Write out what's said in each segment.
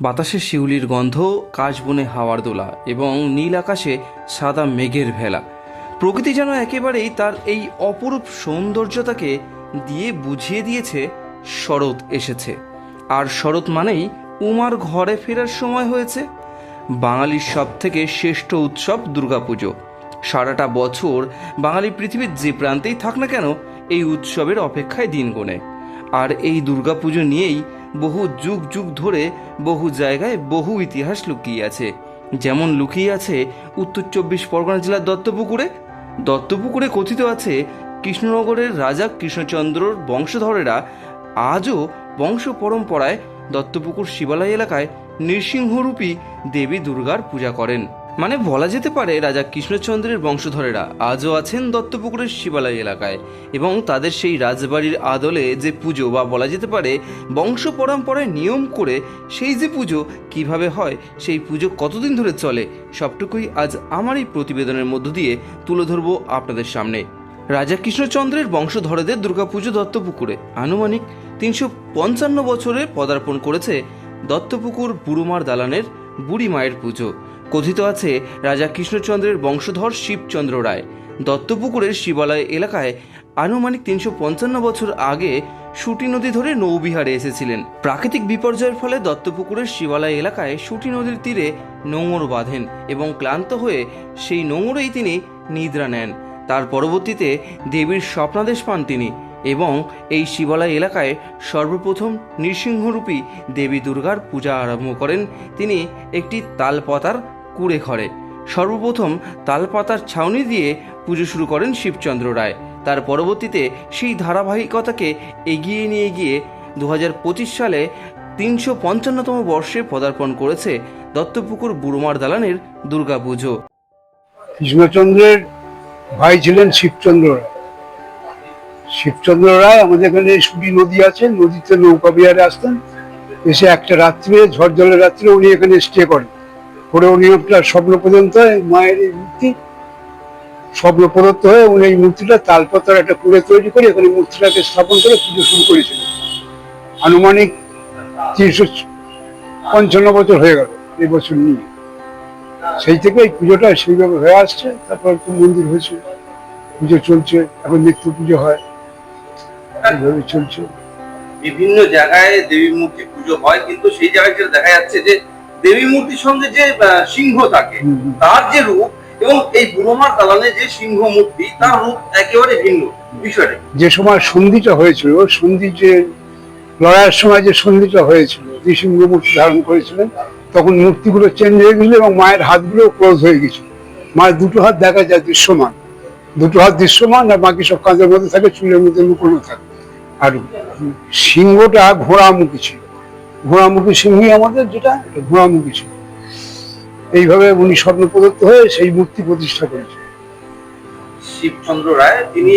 বাতাসে শিউলির গন্ধ, কাশবনে হাওয়ার দোলা এবং নীল আকাশে সাদা মেঘের ভেলা। প্রকৃতি যেন একেবারেই তার এই অপরূপ সৌন্দর্যতাকে দিয়ে বুঝিয়ে দিয়েছে, শরৎ এসেছে। আর শরৎ মানেই উমার ঘরে ফেরার সময় হয়েছে। বাঙালির সব থেকে শ্রেষ্ঠ উৎসব দুর্গাপুজো। সারাটা বছর বাঙালি পৃথিবীর যে প্রান্তেই থাক না কেন, এই উৎসবের অপেক্ষায় দিন গোনে। আর এই দুর্গাপুজো নিয়েই বহু যুগ যুগ ধরে বহু জায়গায় বহু ইতিহাস লুকিয়ে আছে। যেমন লুকিয়ে আছে উত্তর চব্বিশ পরগনা জেলার দত্তপুকুরে। দত্তপুকুরে কথিত আছে, কৃষ্ণনগরের রাজা কৃষ্ণচন্দ্রর বংশধরেরা আজও বংশ পরম্পরায় দত্তপুকুর শিবালয় এলাকায় নৃসিংহরূপী দেবী দুর্গার পূজা করেন। মানে বলা যেতে পারে রাজা কৃষ্ণচন্দ্রের বংশধরেরা আজও আছেন দত্তপুকুরের শিবালয় এলাকায় এবং তাদের সেই রাজবাড়ির আদলে যে পুজো বা বলা যেতে পারে বংশ পরম্পরায় নিয়ম করে সেই যে পুজো কীভাবে হয়, সেই পুজো কতদিন ধরে চলে, সবটুকুই আজ আমার এই প্রতিবেদনের মধ্য দিয়ে তুলে ধরবো আপনাদের সামনে। রাজা কৃষ্ণচন্দ্রের বংশধরেদের দুর্গাপুজো দত্তপুকুরে। আনুমানিক তিনশো পঞ্চান্ন বছরে পদার্পণ করেছে দত্তপুকুর বুড়ুমার দালানের বুড়ি মায়ের পুজো। কথিত আছে, রাজা কৃষ্ণচন্দ্রের বংশধর শিবচন্দ্র রায়। দত্তপুকুরের শিবালয় এলাকায় আনুমানিক তিনশো পঞ্চান্ন বছর আগে সুটি নদী ধরে নৌবিহারে এসেছিলেন। প্রাকৃতিক বিপর্যয়ের ফলে দত্তপুকুরের শিবালয় এলাকায় সুটি নদীর তীরে নোঙর বাঁধেন এবং ক্লান্ত হয়ে সেই নোঙরেই তিনি নিদ্রা নেন। তার পরবর্তীতে দেবীর স্বপ্নাদেশ পান তিনি এবং এই শিবালয় এলাকায় সর্বপ্রথম নৃসিংহরূপী দেবী দুর্গার পূজা আরম্ভ করেন। তিনি একটি তালপাতার কুড়ে ঘরে সর্বপ্রথম তালপাতার ছাউনি দিয়ে পুজো শুরু করেন শিবচন্দ্র রায়। তার পরবর্তীতে সেই ধারাবাহিকতাকে এগিয়ে নিয়ে গিয়ে দু পঁচিশ সালে তিনশো পঞ্চান্নতম বর্ষে পদার্পণ করেছে দত্তপুকুর বুড়ুমার দালানের দুর্গাপুজো। কৃষ্ণচন্দ্রের ভাই ছিলেন শিবচন্দ্র রায়। শিবচন্দ্র রায় আমাদের এখানে সুটি নদী আছে, নদীতে নৌকা বিহারে আসতেন। এসে একটা রাত্রে ঝড় জলের রাত্রে উনি এখানে স্টে করেন। করে উনি একটা স্বপ্ন পর্যন্ত মায়ের এই মূর্তি। স্বপ্ন প্রদত্ত হয়ে উনি এই মূর্তিটা তালপাতার একটা কুড়ে তৈরি করে এখানে মূর্তিটাকে স্থাপন করে পুজো শুরু করেছিলেন। আনুমানিক তিনশো পঞ্চান্ন বছর হয়ে গেল এই বছর নিয়ে। সেই থেকে এই পুজোটা সেইভাবে হয়ে আসছে, তারপর একটু মন্দির হয়েছে, পুজো চলছে, এখন নিত্য পুজো হয়, এইভাবে চলছে। বিভিন্ন জায়গায় দেবী মূর্তি পুজো হয়, কিন্তু সেই জায়গায় দেখা যাচ্ছে যে দেবী মূর্তির সঙ্গে যে সিংহ থাকে। তার যে রূপ এবং এই বুড়োমার দালানে যে সিংহ মূর্তি তার রূপ একেবারে ভিন্ন বিষয়টা যে সময় সন্ধিটা হয়েছিল সন্ধি যে লড়াইয়ের সময় যে সন্ধিটা হয়েছিল যে সিংহ মূর্তি ধারণ করেছিলেন তখন মূর্তিগুলো চেঞ্জ হয়ে গেছিল এবং মায়ের হাতগুলো ক্লোজ হয়ে গেছিল। মায়ের দুটো হাত দেখা যায় দৃশ্যমান। দুটো হাত দৃশ্যমান আর বাকি সব কাঁধের মধ্যে থাকে চুলের মধ্যে লুকোনো থাকে। আর সিংহটা ঘোড়া ঘোড়ামুখী ছিল। ঘোড়ামুখী সিংহই আমাদের যেটা ঘোড়ামুখী ছিল এইভাবে উনি স্বর্ণ প্রদত্ত হয়ে সেই মূর্তি প্রতিষ্ঠা করেছেন। শিবচন্দ্র রায় তিনি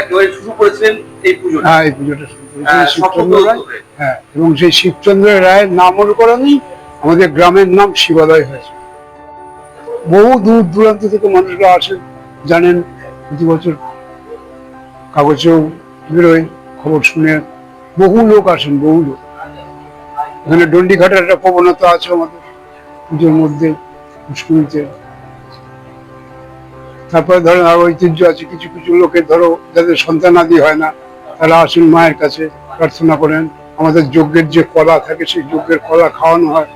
একেবারে শুরু করেছিলেন এই হ্যাঁ এই পুজোটা শুরু করেছিলেন শিবচন্দ্র রায়। হ্যাঁ এবং সেই শিবচন্দ্র রায়ের নাম অনুকরণেই আমাদের গ্রামের নাম শিবালয় হয়েছে। বহু দূর দূরান্ত থেকে মানুষরা আসেন জানেন প্রতি বছর কাগজেও বেরোয় খবর শুনে বহু লোক আসেন বহু লোক। এখানে ডন্ডিঘাটের একটা প্রবণতা আছে আমাদের, পুজোর মধ্যে পুষ্করিতে তারপরে ধরেন আর ঐতিহ্য আছে, কিছু কিছু লোকের ধরো, যাদের সন্তানাদি হয় না, তারা আসেন মায়ের কাছে প্রার্থনা করেন। আমাদের যজ্ঞের যে কলা থাকে, সেই যজ্ঞের কলা খাওয়ানো হয়।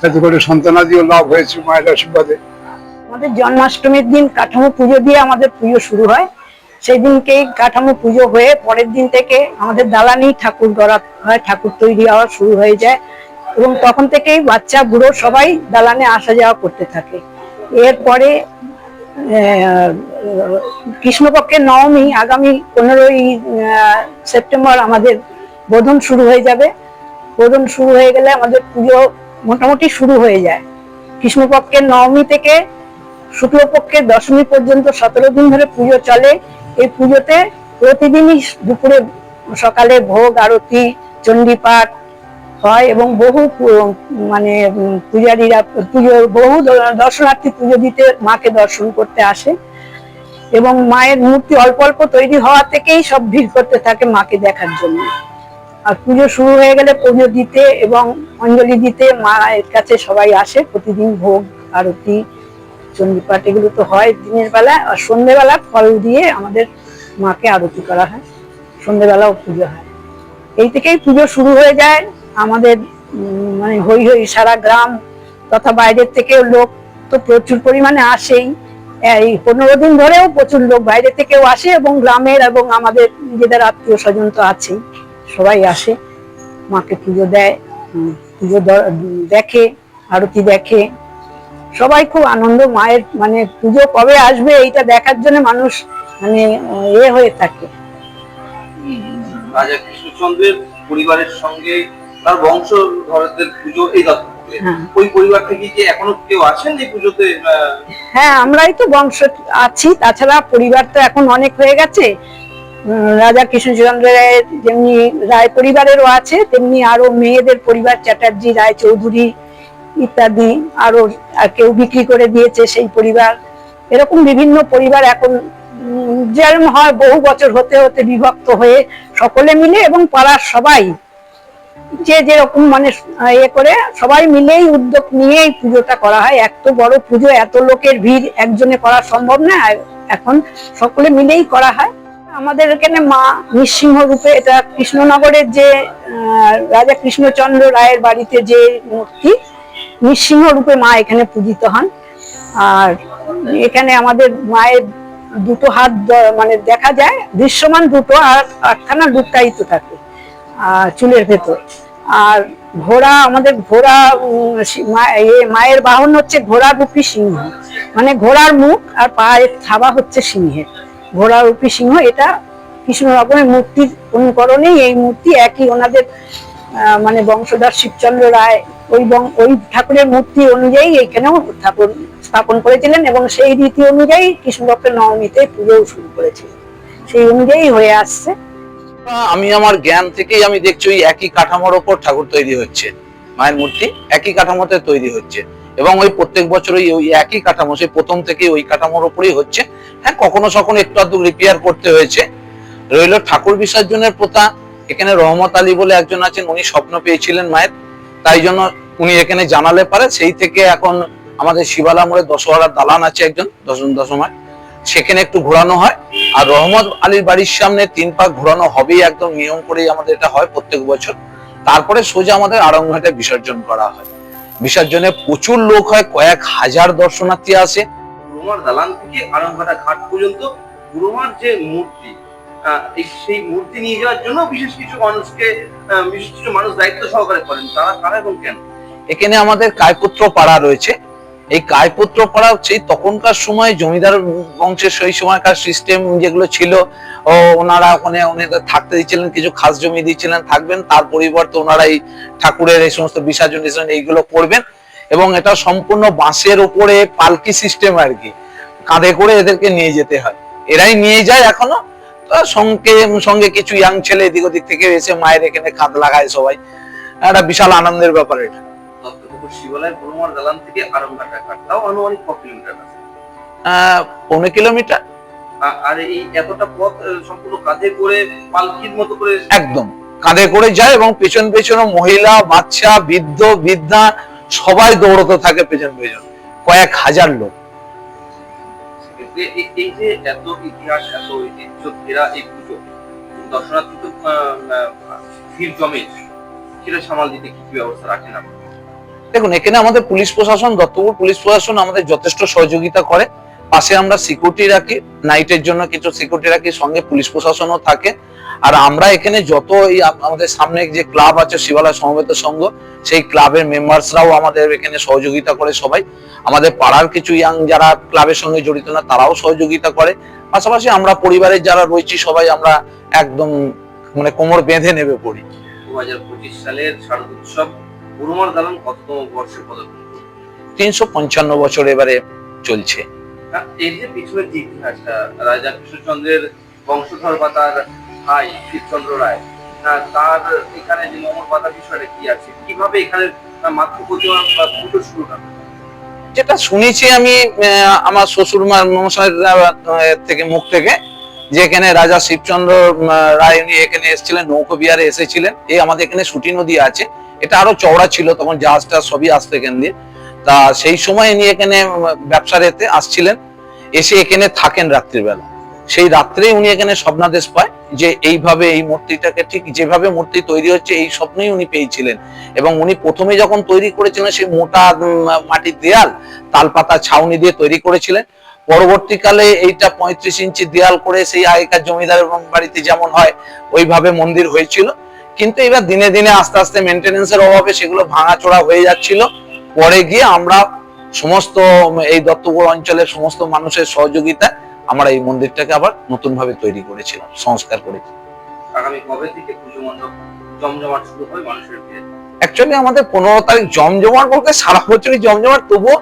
তাতে করে সন্তানাদিও লাভ হয়েছে মায়ের আশীর্বাদে। আমাদের জন্মাষ্টমীর দিন কাঠামো পুজো দিয়ে আমাদের পুজো শুরু হয়। সেই দিনকেই কাঠামো পুজো হয়ে পরের দিন থেকে আমাদের দালানেই ঠাকুর গড়া হয় ঠাকুর তৈরি হওয়া শুরু হয়ে যায়। এবং তখন থেকেই বাচ্চা, বুড়ো সবাই দালানে আসা যাওয়া করতে থাকে। এরপরে কৃষ্ণপক্ষের নবমী আগামী পনেরোই সেপ্টেম্বর আমাদের বোধন শুরু হয়ে যাবে। বোধন শুরু হয়ে গেলে আমাদের পুজো মোটামুটি শুরু হয়ে যায়। কৃষ্ণপক্ষের নবমী থেকে শুক্লপক্ষের দশমী পর্যন্ত সতেরো দিন ধরে পুজো চলে। এই পুজোতে প্রতিদিনই দুপুরে সকালে ভোগ, আরতি, চণ্ডীপাঠ হয় এবং বহু মানে পূজারীরা পুজো, বহু দর্শনার্থী পুজো দিতে মাকে দর্শন করতে আসে এবং মায়ের মূর্তি অল্প অল্প তৈরি হওয়া থেকেই সব ভিড় করতে থাকে মাকে দেখার জন্য। আর পুজো শুরু হয়ে গেলে পুজো দিতে এবং অঞ্জলি দিতে মায়ের কাছে সবাই আসে প্রতিদিন ভোগ, আরতি চণ্ডীপাঠ এগুলো তো হয় দিনের বেলা আর সন্ধেবেলা ফল দিয়ে আমাদের মাকে আরতি করা হয়। সন্ধেবেলাও পুজো হয়। এই থেকেই পুজো শুরু হয়ে যায়। আমাদের মানে হই হই সারা গ্রাম তথা বাইরের থেকেও লোক তো প্রচুর পরিমাণে আসেই। এই পনেরো দিন ধরেও প্রচুর লোক বাইরে থেকেও আসে এবং গ্রামের এবং আমাদের নিজেদের আত্মীয় স্বজন তো আছেই। সবাই আসে, মাকে পুজো দেয় পুজো দেখে, আরতি দেখে। সবাই খুব আনন্দ মায়ের মানে পুজো কবে আসবে এইটা দেখার জন্য মানুষ মানে এ হয়ে থাকে। রাজা কৃষ্ণচন্দ্রের পরিবারের সঙ্গে তার বংশধরদের পুজো এই হ্যাঁ। ওই পরিবার থেকে কি এখনও কেউ আসেন এই পুজোতে? হ্যাঁ আমরাই তো বংশ আছি তাছাড়া পরিবার তো এখন অনেক হয়ে গেছে। রাজা কৃষ্ণচন্দ্র রায়ের যেমনি রায় পরিবারেরও আছে তেমনি আরও মেয়েদের পরিবার চ্যাটার্জি রায় চৌধুরী ইত্যাদি আরও কেউ বিক্রি করে দিয়েছে সেই পরিবার। এরকম বিভিন্ন পরিবার এখন যেরকম হয় বহু বছর হতে হতে বিভক্ত হয়ে সকলে মিলে এবং পাড়ার সবাই যে যেরকম মানে ইয়ে করে, সবাই মিলেই উদ্যোগ নিয়েই পুজোটা করা হয়। এত বড় পুজো, এত লোকের ভিড় একজনে করা সম্ভব না এখন সকলে মিলেই করা হয়। আমাদের এখানে মা নৃসিংহ রূপে, এটা কৃষ্ণনগরের যে রাজা কৃষ্ণচন্দ্র রায়ের বাড়িতে যে মূর্তি নৃসিংহ রূপে মা এখানে পূজিত হন। আর এখানে আমাদের মায়ের দুটো হাত মানে দেখা যায়, দৃশ্যমান দুটো আর আটখানা লুকায়িত থাকে চুলের ভেতর। আর ঘোড়া, আমাদের ঘোড়া মায়ের বাহন হচ্ছে ঘোড়া রূপী সিংহ। মানে ঘোড়ার মুখ আর পায়ের থাবা হচ্ছে সিংহের। ঘোড়া রূপী সিংহ, এটা কৃষ্ণ রকমের মূর্তির অনুকরণেই এই মূর্তি একই ওনাদের মানে বংশধর শিবচন্দ্র রায় ওই ওই ঠাকুরের মূর্তি অনুযায়ী এইখানেও ঠাকুর স্থাপন করেছিলেন এবং সেই রীতি অনুযায়ী কৃষ্ণপক্ষের নবমীতে পুজোও শুরু করেছিলেন। সেই অনুযায়ী হয়ে আসছে। আমি আমার জ্ঞান থেকেই আমি দেখছি ওই একই কাঠামোর ওপর ঠাকুর তৈরি হচ্ছে। মায়ের মূর্তি একই কাঠামোতে তৈরি হচ্ছে এবং ওই প্রত্যেক বছরই ওই একই কাঠামো, সেই প্রথম থেকে ওই কাঠামোর ওপরেই হচ্ছে। হ্যাঁ কখনো সখনো একটু আধটু রিপেয়ার করতে হয়েছে। রইল ঠাকুর বিসর্জনের প্রথা, এখানে রহমত আলী বলে একজন আছেন, উনি স্বপ্ন পেয়েছিলেন মায়ের। তাই জন্য উনি এখানে জানালে পারে। সেই থেকে এখন আমাদের শিবালা মোড়ে দশহরার দালান আছে একজন দশম। দশমায় সেখানে একটু ঘোরানো হয়। আর রহমত আলীর বাড়ির সামনে তিন পাক ঘোরানো হবেই একদম, নিয়ম করেই আমাদের এটা হয় প্রত্যেক বছর। তারপরে সোজা আমাদের আরংঘাটে বিসর্জন করা হয়। বিসর্জনে প্রচুর লোক হয়, কয়েক হাজার দর্শনার্থী আসে। গুরুমার দালান থেকে আরামঘাটা ঘাট পর্যন্ত গুরুমার যে মূর্তি সেই মূর্তি নিয়ে যাওয়ার জন্য বিশেষ কিছু মানুষকে বিশেষ কিছু মানুষ দায়িত্ব সহকারে করেন। তারা কারা এবং কেন? এখানে আমাদের কায়পুত্র পাড়া রয়েছে। এই কায়পুত্র পাড়া সেই তখনকার সময় জমিদার বংশের সেই সময়কার সিস্টেম যেগুলো ছিল ওনারা ওখানে ওনাদের থাকতে দিচ্ছিলেন, কিছু খাস জমি দিচ্ছিলেন, থাকবেন, তার পরিবর্তে ওনারা এই ঠাকুরের এই সমস্ত বিসর্জন টিসর্জন এইগুলো করবেন এবং এটা সম্পূর্ণ বাঁশের উপরে পালকি সিস্টেম আর কি। কাঁধে করে এদেরকে নিয়ে যেতে হয়। এরাই নিয়ে যায় এখনও সঙ্গে সঙ্গে কিছু ইয়াং ছেলে এদিক ওদিক থেকে এসে মায়ের এখানে খাদ লাগায় সবাই। একটা বিশাল আনন্দের ব্যাপার এটা। শিবালয় গুরুমার দালান থেকে আরামঘাটা ঘাট তাও আনুমানিক ক কিলোমিটার আছে? আহ, কিলোমিটার। আর এই এতটা পথ সম্পূর্ণ কাঁধে করে পালকির মতো করে একদম। কাঁধে করে যায় এবং পেছন পেছনে মহিলা বাচ্চা বৃদ্ধ বৃদ্ধা সবাই দৌড়তে থাকে পেছন পেছন। কয়েক হাজার লোক। এ- এই যে এত ইতিহাস, এত ঐতিহ্য ঘেরা এই পুজো দর্শনার্থী তো ভিড় জমে। সেটা সামাল দিতে কি ব্যবস্থা রাখেন আপনি? দেখুন, এখানে আমাদের পুলিশ প্রশাসন, দত্তপুর পুলিশ প্রশাসন আমাদের যথেষ্ট সহযোগিতা করে। পাশে আমরা সিকিউরিটি রাখি নাইটের জন্য কিছু সিকিউরিটি রাখি, সঙ্গে পুলিশ প্রশাসনও থাকে। আর আমরা এখানে যত এই আমাদের সামনে যে ক্লাব আছে শিবালয় সমবেত সংঘ সেই ক্লাবের মেম্বার্সরাও আমাদের এখানে সহযোগিতা করে সবাই। আমাদের পাড়ার কিছু ইয়াং যারা ক্লাবের সঙ্গে জড়িত না তারাও সহযোগিতা করে। পাশাপাশি আমরা পরিবারের যারা রয়েছি সবাই আমরা একদম মানে কোমর বেঁধে নেবে পড়ি। দু হাজার পঁচিশ সালের শারদ উৎসব গুরুমার দালান কততম বর্ষে পদার্পণ তিনশো পঞ্চান্ন বছর এবারে চলছে। এর যে ইতিহাসটা রাজা কৃষ্ণচন্দ্রের বংশধর বা তার ভাই শিবচন্দ্র রায়। তার এখানে যে পাতা বিষয়টা কি আছে? কীভাবে এখানে মাতৃ প্রতিমা বা পুজো শুরু হবে যেটা শুনেছি আমি আমার শ্বশুর মার থেকে মুখ থেকে, যে এখানে রাজা শিবচন্দ্র রায় উনি এখানে এসেছিলেন নৌকো বিহারে এসেছিলেন। এই আমাদের এখানে সুটি নদী আছে। এটা আরও চওড়া ছিল, তখন জাহাজটা সবই আসতো এখান দিয়ে। তা সেই সময় ইনি এখানে ব্যবসার এতে আসছিলেন। এসে এখানে থাকেন রাত্রিবেলা। সেই রাত্রেই উনি এখানে স্বপ্নাদেশ পায়। যে এইভাবে এই মূর্তিটাকে ঠিক যেভাবে মূর্তি তৈরি হচ্ছে এই স্বপ্নই উনি পেয়েছিলেন। এবং উনি প্রথমে যখন তৈরি করেছিলেন সেই মোটা মাটির দেয়াল, তালপাতা, ছাউনি দিয়ে তৈরি করেছিলেন। পরবর্তীকালে এইটা পঁয়ত্রিশ ইঞ্চি দেয়াল করে সেই আগেকার জমিদার বাড়িতে যেমন হয়, ওইভাবে মন্দির হয়েছিল। কিন্তু এবার দিনে দিনে আস্তে আস্তে মেনটেনেন্সের অভাবে সেগুলো ভাঙাচোরা হয়ে যাচ্ছিল। পরে গিয়ে আমরা সমস্ত, এই দত্তপুর অঞ্চলের সমস্ত মানুষের সহযোগিতা আমরা এই মন্দিরটাকে আবার নতুন ভাবে তৈরি করেছিলাম সংস্কার করেছি। আগামী কবে থেকে পুজো মণ্ডপ জমজমাট শুরু হয় মানুষের ভিড়ে? অ্যাকচুয়ালি আমাদের পনেরো তারিখ জমজমাট বলতে সারা বছরই জমজমাট তবুও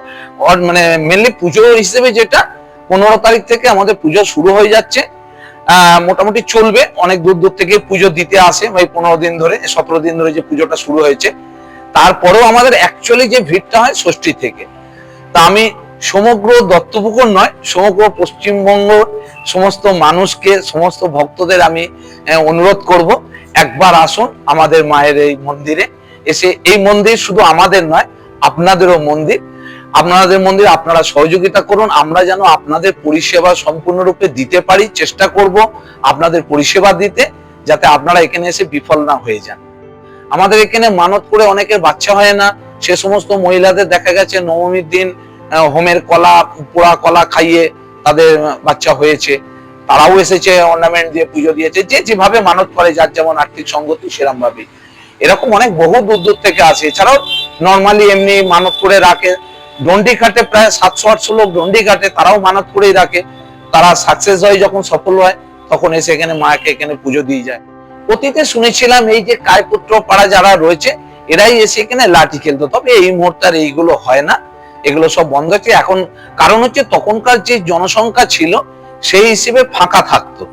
মানে মেনলি পুজো হিসেবে যেটা পনেরো তারিখ থেকে আমাদের পুজো শুরু হয়ে যাচ্ছে। মোটামুটি চলবে অনেক দূর দূর থেকে পুজো দিতে আসে ওই পনেরো দিন ধরে সতেরো দিন ধরে যে পুজোটা শুরু হয়েছে। তারপরেও আমাদের অ্যাকচুয়ালি যে ভিড়টা হয় ষষ্ঠী থেকে। তা আমি সমগ্র দত্তপুকুর নয়, সমগ্র পশ্চিমবঙ্গ সমস্ত মানুষকে, সমস্ত ভক্তদের আমি অনুরোধ করব, একবার আসুন আমাদের মায়ের এই মন্দিরে। এসে এই মন্দির শুধু আমাদের নয়, আপনাদেরও মন্দির। আপনাদের মন্দির আপনারা সহযোগিতা করুন, আমরা যেন আপনাদের পরিষেবা সম্পূর্ণরূপে দিতে পারি, চেষ্টা করব আপনাদের পরিষেবা দিতে, যাতে আপনারা এখানে এসে বিফল না হয়ে যান। আমাদের এখানে মানত করে অনেকের বাচ্চা হয় না, সে সমস্ত মহিলাদের দেখা গেছে নবমীর দিন হোমের কলা, পোড়া কলা খাইয়ে তাদের বাচ্চা হয়েছে। তারাও এসেছে অর্নামেন্ট দিয়ে পুজো দিয়েছে। যে যেভাবে মানত করে, যার যেমন আর্থিক সঙ্গতি সেরকম ভাবে এরকম অনেক বহু দূর দূর থেকে আসে। এছাড়াও নর্মালি এমনি মানত করে রাখে। ডন্ডি ঘাটে প্রায় সাতশো, আটশো লোক ডন্ডি ঘাটে তারাও মানত করেই রাখে। তারা সাকসেস হয় যখন সফল হয়, তখন এসে এখানে মাকে এখানে পুজো দিয়ে যায়। অতীতে শুনেছিলাম এই যে কায়পুত্র পাড়া যারা রয়েছে, এরাই এসে এখানে লাঠি খেলতো। তবে এই মুহূর্তে এইগুলো হয় না। এগুলো সব বন্ধ হচ্ছে এখন কারণ হচ্ছে তখনকার যে জনসংখ্যা ছিল, সেই হিসেবে ফাঁকা থাকতো।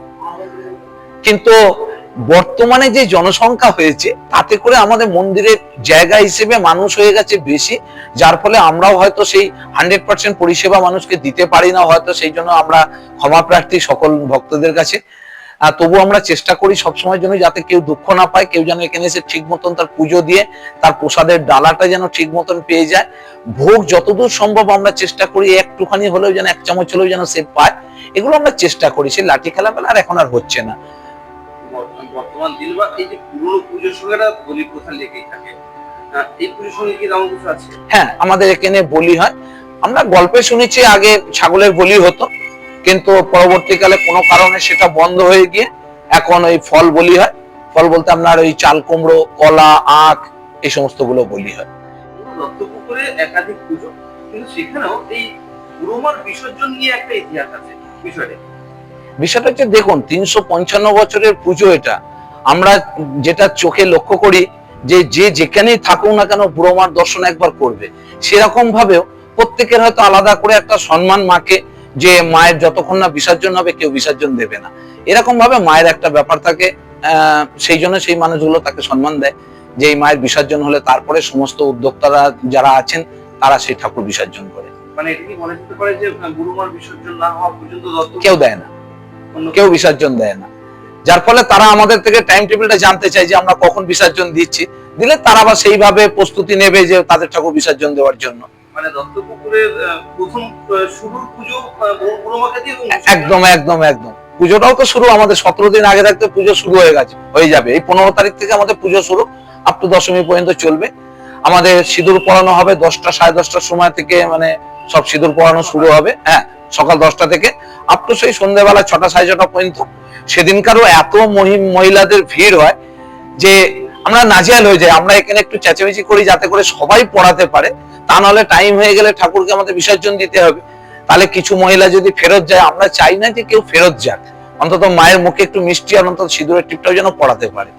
কিন্তু বর্তমানে যে জনসংখ্যা হয়েছে, তাতে করে আমাদের মন্দিরের জায়গা হিসেবে মানুষ হয়ে গেছে বেশি। যার ফলে আমরাও হয়তো সেই হান্ড্রেড পার্সেন্ট পরিষেবা মানুষকে দিতে পারি না, হয়তো সেই জন্য আমরা ক্ষমা প্রার্থী সকল ভক্তদের কাছে। তবু আমরা চেষ্টা করি সবসময় জন্য যাতে কেউ দুঃখ না পায় কেউ যেন এখানে এসে ঠিক মতন তার পুজো দিয়ে তার প্রসাদের ডালাটা যেন ঠিক মতন পেয়ে যায়। ভোগ যতদূর সম্ভব আমরা চেষ্টা করি একটুখানি হলেও যেন এক চামচ হলেও যেন সে পায়। এগুলো আমরা চেষ্টা করি। সেই লাঠি খেলা বেলা আর এখন আর হচ্ছে না। বর্তমান- বর্তমান এই যে পুরনো পুজোর সঙ্গে বলি প্রথা লেগেই থাকে। আহ, এই পুজোর সঙ্গে কি তেমন কিছু আছে? হ্যাঁ আমাদের এখানে বলি হয়। আমরা গল্পে শুনেছি আগে ছাগলের বলি হতো। কিন্তু পরবর্তীকালে কোনো কারণে সেটা বন্ধ হয়ে গিয়ে এখন ওই ফল বলি হয়। ফল বলতে আপনার ওই চাল কুমড়ো কলা আখ এই সমস্তগুলো বলি হয়। দত্তপুকুরে একাধিক পুজো কিন্তু সেখানেও এই পুরোমার বিসর্জন নিয়ে একটা ইতিহাস আছে। বিষয়টা বিষয়টা হচ্ছে দেখুন তিনশো পঞ্চান্ন বছরের পুজো এটা। আমরা যেটা চোখে লক্ষ্য করি যে যে যেখানেই থাকুক না কেন বুড়োমার দর্শন একবার করবে। সেরকম ভাবেও প্রত্যেকের হয়তো আলাদা করে একটা সম্মান মাকে যে মায়ের যতক্ষণ না বিসর্জন হবে কেউ বিসর্জন দেবে না। এরকম ভাবে মায়ের একটা ব্যাপার থাকে সেই জন্য সেই মানুষগুলো তাকে সম্মান দেয় যে এই মায়ের বিসর্জন হলে তারপরে সমস্ত উদ্যোক্তারা যারা আছেন তারা সেই ঠাকুর বিসর্জন করে। মানে মনে পারে যে বিসর্জন না হওয়া পর্যন্ত কেউ দেয় না। কেউ বিসর্জন দেয় না। যার ফলে তারা আমাদের থেকে টাইম টেবিলটা জানতে চায় যে আমরা কখন বিসর্জন দিচ্ছি। দিলে তারা আবার সেইভাবে প্রস্তুতি নেবে যে তাদের ঠাকুর বিসর্জন দেওয়ার জন্য। মানে প্রথম শুরুর পুজো দিয়ে একদম একদম একদম। পুজোটাও তো শুরু, আমাদের সতেরো দিন আগে থাকতে পুজো শুরু হয়ে গেছে, হয়ে যাবে। এই পনেরো তারিখ থেকে আমাদের পুজো শুরু আপ টু দশমী পর্যন্ত চলবে। আমাদের সিঁদুর পড়ানো হবে দশটা, সাড়ে দশটার সময় থেকে মানে সব সিঁদুর পড়ানো শুরু হবে হ্যাঁ সকাল দশটা থেকে। আপ টু সেই সন্ধ্যেবেলা ছটা, সাড়ে ছটা পর্যন্ত। সেদিনকারও এত মহি- মহিলাদের ভিড় হয় যে আমরা নাজিয়াল হয়ে যাই। আমরা এখানে একটু চেঁচামেচি করি যাতে করে সবাই পড়াতে পারে। তা নাহলে টাইম হয়ে গেলে ঠাকুরকে আমাদের বিসর্জন দিতে হবে। তাহলে কিছু মহিলা যদি ফেরত যায়, আমরা চাই না যে কেউ ফেরত যাক। অন্তত মায়ের মুখে একটু মিষ্টি আর অন্তত সিঁদুরের টিপটাও যেন পড়াতে পারে।